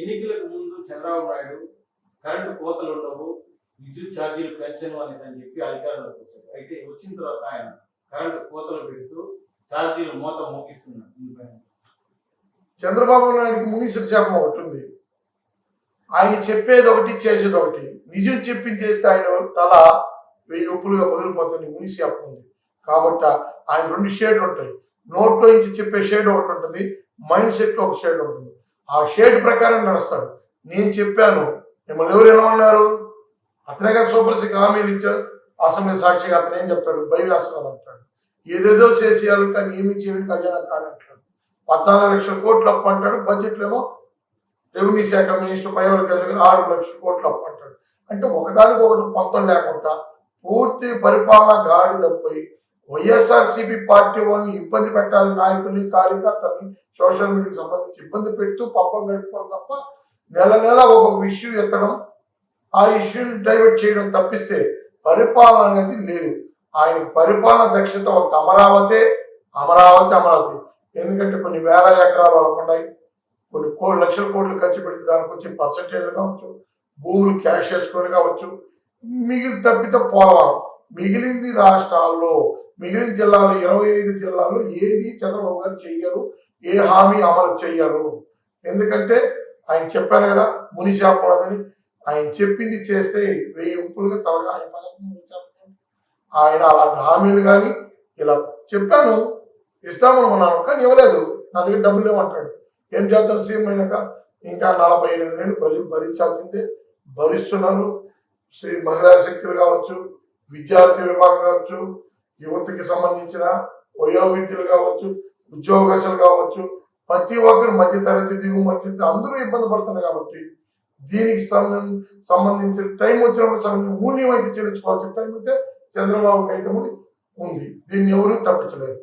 ఎన్నికలకు ముందు చంద్రబాబు నాయుడు కరెంటు కోతలు ఉండవు విద్యుత్ ఛార్జీలు పెంచను అని అని చెప్పి అధికారంలోకి వచ్చారు. అయితే వచ్చిన తర్వాత ఆయన కరెంటు కోతలు పెడుతూ ఛార్జీలు మూత మోగిస్తున్నారు దీనిపైన చంద్రబాబు నాయుడికి మునీశ్వర శాపం ఒకటి ఉంది. ఆయన చెప్పేది ఒకటి చేసేది ఒకటి. నిజం చెప్పింది చేస్తే ఆయన తల వెయ్యి ఒప్పులుగా పగిలిపోతుంది మునిసి ఉంది. కాబట్టి ఆయన రెండు షేడ్లు ఉంటాయి. నోట్లో నుంచి చెప్పే షేడ్ ఒకటి ఉంటుంది. మైండ్ సెట్ ఒక షేడ్ ఉంటుంది. ఆ షేడ్ ప్రకారం నడుస్తాడు. నేను చెప్పాను మిమ్మల్ని ఎవరు ఏమన్నారు అతనే కదా సూపర్ సిక్ హామీలు ఇచ్చారు అసెంబ్లీ సాక్షిగా అతను ఏం చెప్తాడు? బయలుదేస్తాను అంటాడు. ఏదేదో చేసేయాలి కానీ ఏమి చేయడం కళ్యాణ కాదంటాడు పద్నాలుగు లక్షల కోట్లు అప్పు అంటాడు. బడ్జెట్లో రెవెన్యూ శాఖ మినిస్టర్ పైవల్ కలిగి ఆరు లక్షల కోట్లు అప్పు అంటాడు. అంటే ఒకదానికి ఒకటి పొంతం లేకుండా పూర్తి పరిపాలన గాడి తప్పి వైఎస్ఆర్సీపీ పార్టీ వాళ్ళని ఇబ్బంది పెట్టాలి నాయకుల్ని కార్యకర్తల్ని సోషల్ మీడియాకి సంబంధించి ఇబ్బంది పెడుతూ పబ్బం గడుపుకోవడం తప్ప నెల నెల ఒక ఇష్యూ ఎత్తడం ఆ ఇష్యూని డైవర్ట్ చేయడం తప్పిస్తే పరిపాలన అనేది లేదు. ఆయన పరిపాలన దక్షత ఒక అమరావతి అమరావతి అమరావతి. ఎందుకంటే కొన్ని వేల ఎకరాలు వాళ్ళకు ఉన్నాయి కొన్ని కోటి లక్షల కోట్లు ఖర్చు పెడితే దానికి వచ్చే పర్సంటేజ్ కావచ్చు భూములు క్యాష్ చేసుకొని కావచ్చు మిగిలి తప్పితే పోలవరం. మిగిలింది రాష్ట్రాల్లో మిగిలిన జిల్లాలు ఇరవై ఐదు జిల్లాలో ఏది చంద్రబాబు గారు చెయ్యరు ఏ హామీ అమలు చెయ్యరు. ఎందుకంటే ఆయన చెప్పారు కదా మునిశాపడదని ఆయన చెప్పింది చేస్తే వెయ్యి ఉప్పులుగా తలగా ఆయన పదవి ఆయన అలాంటి హామీలు కానీ ఇలా చెప్పాను ఇస్తామనుకున్నాను కానీ ఇవ్వలేదు. నా దగ్గర డబ్బులు లేవంటాడు ఏం చేద్దాం సీఎం అయినాక? ఇంకా నలభై ఏడు నేను ప్రజలు భరించాల్సిందే. భరిస్తున్నారు. శ్రీ మహిళా శక్తులు కావచ్చు విద్యార్థి విభాగం కావచ్చు యువతకి సంబంధించిన వయోవిద్యులు కావచ్చు ఉద్యోగస్తులు కావచ్చు ప్రతి ఒక్కరు మధ్య తరగతి దిగు మధ్య అందరూ ఇబ్బంది పడుతున్నారు కాబట్టి దీనికి సంబంధం సంబంధించిన టైం వచ్చినప్పుడు సంబంధించిన మూల్యం చెల్లించుకోవాల్సిన టైం అయితే చంద్రబాబు కైతముడి ఉంది. దీన్ని ఎవరూ తప్పించలేరు.